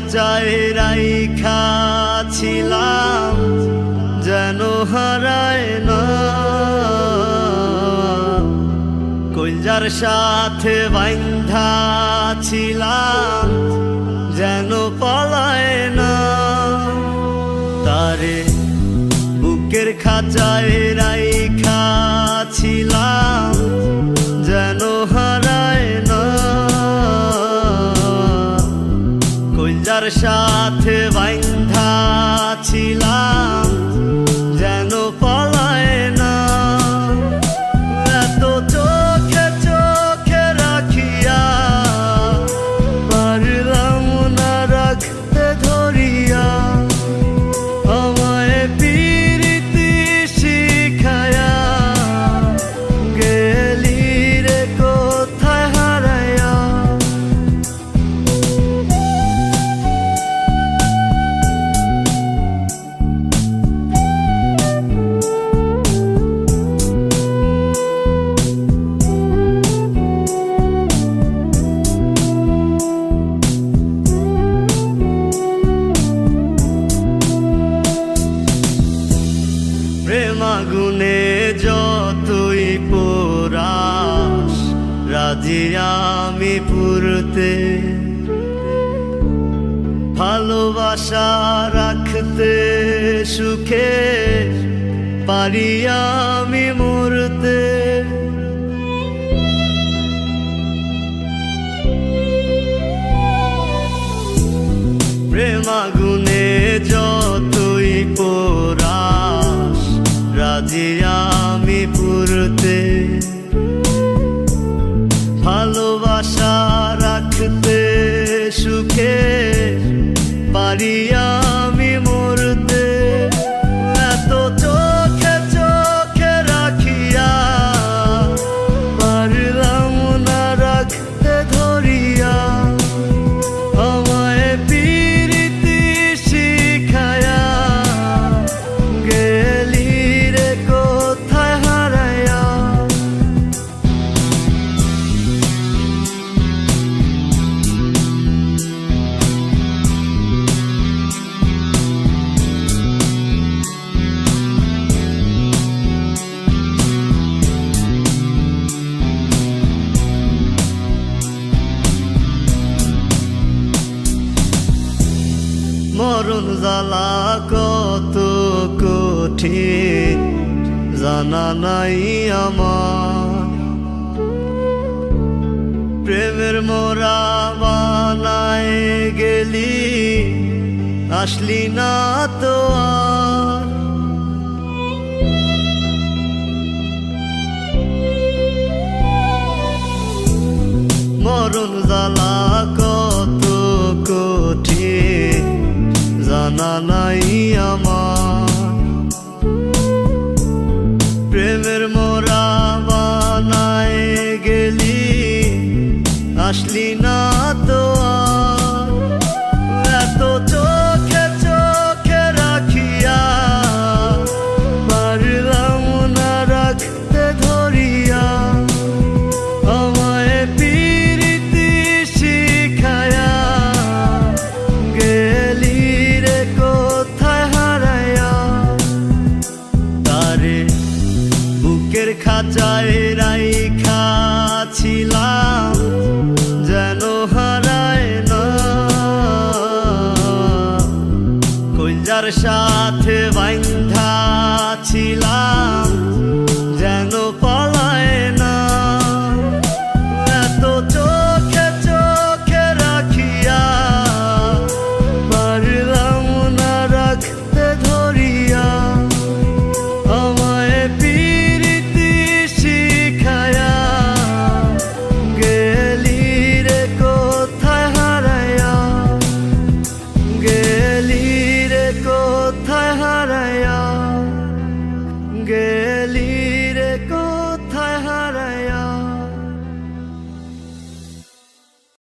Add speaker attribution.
Speaker 1: খাঁচায় রাইখা ছিলাম যেন হারায় না। কইজার সাথে বাইন্ধা ছিলাম সাথে বাইন্ধা ছিলাম যেন প্রেমাগুনে যতই পোরাস রাজি আমি পুরতে। ভালোবাসা রাখতে সুখে পারি আমি মরতে। প্রেমাগুনে যতই পোরাস রাজি আমি পুরতে মরণ জ্বালা কত কঠিন জানা নাই আমার। প্রেমের মোরা বানায় গেলি, আসলি না তো আর। মরণ জ্বালা জানা নাই আমার কইজার সাথে বাইন্ধা ছিলাম